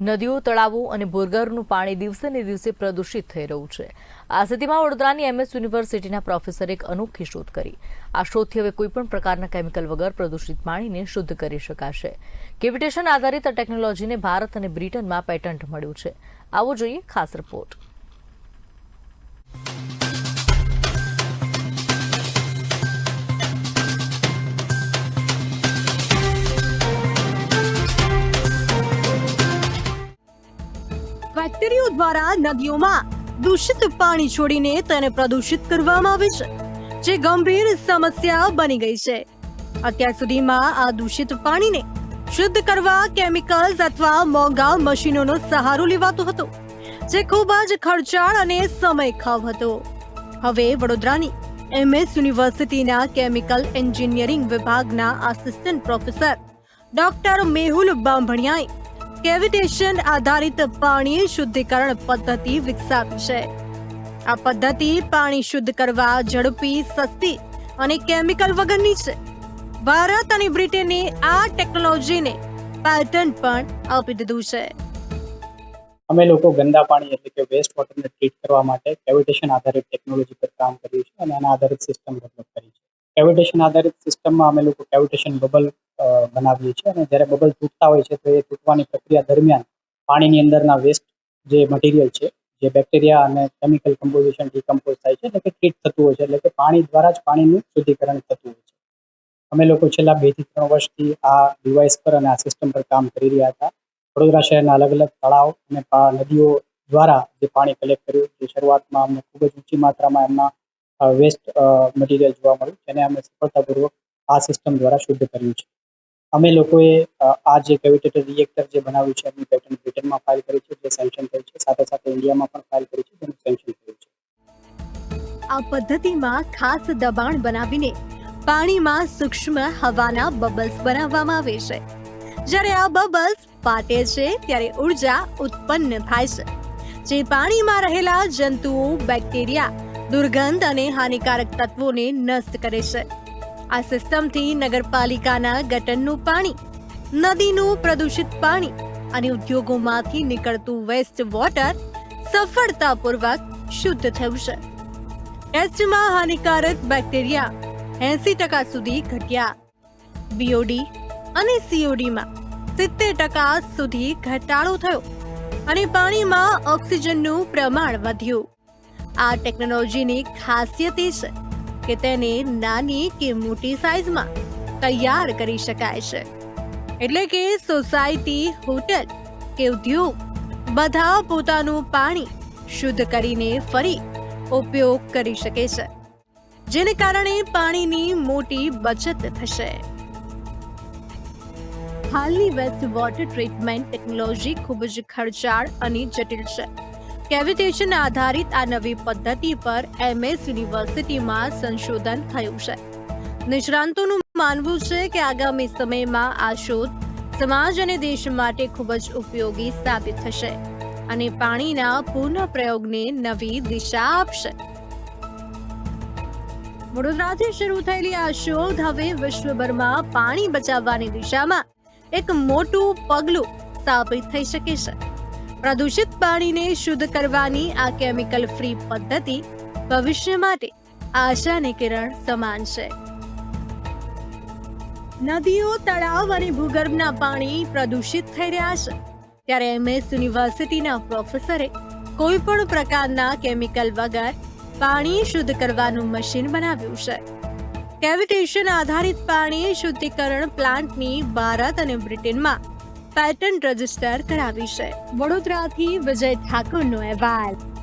નદીઓ, તળાવો અને બોરગરનું પાણી દિવસે ને દિવસે પ્રદૂષિત થઈ રહ્યું છે. આ સ્થિતિમાં વડોદરાની એમએસ યુનિવર્સિટીના પ્રોફેસરે એક અનોખી શોધ કરી. આ શોધથી હવે કોઈપણ પ્રકારના કેમિકલ વગર પ્રદૂષિત પાણીને શુદ્ધ કરી શકાશે. કેવિટેશન આધારિત આ ટેકનોલોજીને ભારત અને બ્રિટનમાં પેટન્ટ મળ્યું છે. આવો જોઈએ ખાસ રિપોર્ટ. ફેક્ટરીઓ દ્વારા નદીઓમાં દૂષિત પાણી છોડીને તેને પ્રદૂષિત કરવામાં આવે છે, જે ગંભીર સમસ્યા બની ગઈ છે. અત્યાર સુધીમાં આ દૂષિત પાણીને શુદ્ધ કરવા કેમિકલ્સ અથવા મોંઘા મશીનોનો સહારો લેવાતો હતો, જે ખૂબ જ ખર્ચાળ અને સમય ખાવ હતો. હવે વડોદરાની એમએસ યુનિવર્સિટીના કેમિકલ એન્જિનિયરિંગ વિભાગના આસિસ્ટન્ટ પ્રોફેસર ડોક્ટર મેહુલ બાંભણિયાએ કેવિટેશન આધારિત પાણી શુદ્ધિકરણ પદ્ધતિ વિકસાવી છે. આ પદ્ધતિ પાણી શુદ્ધ કરવા ઝડપી, સસ્તી અને કેમિકલ વગરની છે. ભારત અને બ્રિટને આ ટેકનોલોજીને પેટન્ટ પણ આપી દીધું છે. અમે લોકો ગંદા પાણી એટલે કે વેસ્ટ વોટરને ટ્રીટ કરવા માટે કેવિટેશન આધારિત ટેકનોલોજી પર કામ કર્યું છે અને આના આધારિત સિસ્ટમ ડેવલપ કરી છે. કેવિટેશન આધારિત સિસ્ટમમાં અમે લોકો કેવિટેશન બબલ બનાવીએ છીએ અને જ્યારે બબલ તૂટતા હોય છે તો એ તૂટવાની પ્રક્રિયા દરમિયાન પાણીની અંદરના વેસ્ટ જે મટીરિયલ છે, જે બેક્ટેરિયા અને કેમિકલ કમ્પોઝિશન ડિકમ્પોઝ થાય છે એટલે કે ટ્રીટ થતું હોય છે. એટલે કે પાણી દ્વારા જ પાણીનું શુદ્ધિકરણ થતું હોય છે. અમે લોકો છેલ્લા બેથી ત્રણ વર્ષથી આ ડિવાઇસ પર અને આ સિસ્ટમ પર કામ કરી રહ્યા હતા. વડોદરા શહેરના અલગ અલગ તળાવ અને નદીઓ દ્વારા જે પાણી કલેક્ટ કર્યું, જે શરૂઆતમાં અમને ખૂબ જ ઊંચી માત્રામાં એમના વેસ્ટ મટીરિયલ જોવા મળ્યું, જેને અમે સફળતાપૂર્વક આ સિસ્ટમ દ્વારા શુદ્ધ કર્યું છે. અમે લોકોએ આ જે કેવિટેટર રિએક્ટર જે બનાવ્યું છે, એમની પેટર્ન બ્રિટનમાં ફાઇલ કરી છે, જે સેન્શન થઈ છે. સાથે સાથે ઇન્ડિયામાં પણ ફાઇલ કરી છે, જેનું સેન્શન થયું છે. આ પદ્ધતિમાં ખાસ દબાણ બનાવીને પાણીમાં સૂક્ષ્મ હવાના બબલ્સ બનાવવામાં આવે છે. જ્યારે આ બબલ્સ ફાટે છે, ત્યારે ઊર્જા ઉત્પન્ન થાય છે. જે પાણીમાં રહેલા જંતુઓ બેક્ટેરિયા દુર્ગંધ અને હાનિકારક તત્વોને નષ્ટ કરે છે. આ સિસ્ટમથી નગરપાલિકાના ગટરનું પાણી, નદીનું પ્રદૂષિત પાણી અને ઉદ્યોગોમાંથી નીકળતું વેસ્ટ વોટર સફળતાપૂર્વક શુદ્ધ થયું છે ટેસ્ટમાં હાનિકારક બેક્ટેરિયા એસી ટકા સુધી ઘટ્યા. બીઓડી અને સીઓડીમાં સિત્તેર ટકા સુધી ઘટાડો થયો અને પાણીમાં ઓક્સિજનનું પ્રમાણ વધ્યું. આ ટેકનોલોજીની ખાસિયત એ છે કે તેને નાની કે મોટી સાઇઝમાં તૈયાર કરી શકાય છે. એટલે કે સોસાયટી હોટલ કે ઉદ્યોગ બધા પોતાનું પાણી શુદ્ધ કરીને ફરી ઉપયોગ કરી શકે છે, જેને કારણે પાણીની મોટી બચત થશે. હાલની વેસ્ટ વોટર ટ્રીટમેન્ટ ટેકનોલોજી ખૂબ જ ખર્ચાળ અને જટિલ છે. કેવિટેશન આધારિત આ નવી પદ્ધતિ પર એમએસ યુનિવર્સિટીમાં સંશોધન થયું છે. નિષ્ણાંતોનું માનવું છે કે આગામી સમયમાં આ શોધ સમાજ અને દેશ માટે ખૂબ જ ઉપયોગી સાબિત થશે અને પાણીના પુનઃ પ્રયોગને નવી દિશા આપશે. વડોદરાથી શરૂ થયેલી આ શોધ હવે વિશ્વભરમાં પાણી બચાવવાની દિશામાં એક મોટું પગલું સાબિત થઈ શકે છે. પ્રદૂષિત પાણીને શુદ્ધ કરવાની આ કેમિકલ ફ્રી પદ્ધતિ ભવિષ્ય માટે આશાની કિરણ સમાન છે. નદીઓ, તળાવ અને ભૂગર્ભના પાણી પ્રદૂષિત થઈ રહ્યા છે. ત્યારે એમએસ યુનિવર્સિટીના પ્રોફેસરે કોઈ પણ પ્રકારના કેમિકલ વગર પાણી શુદ્ધ કરવાનું મશીન બનાવ્યું છે. કેવિટેશન આધારિત પાણી શુદ્ધિકરણ પ્લાન્ટની ભારત અને બ્રિટનમાં પેટન્ટ રજિસ્ટર કરાવી છે. વડોદરાથી વિજય ઠાકોરનો અહેવાલ.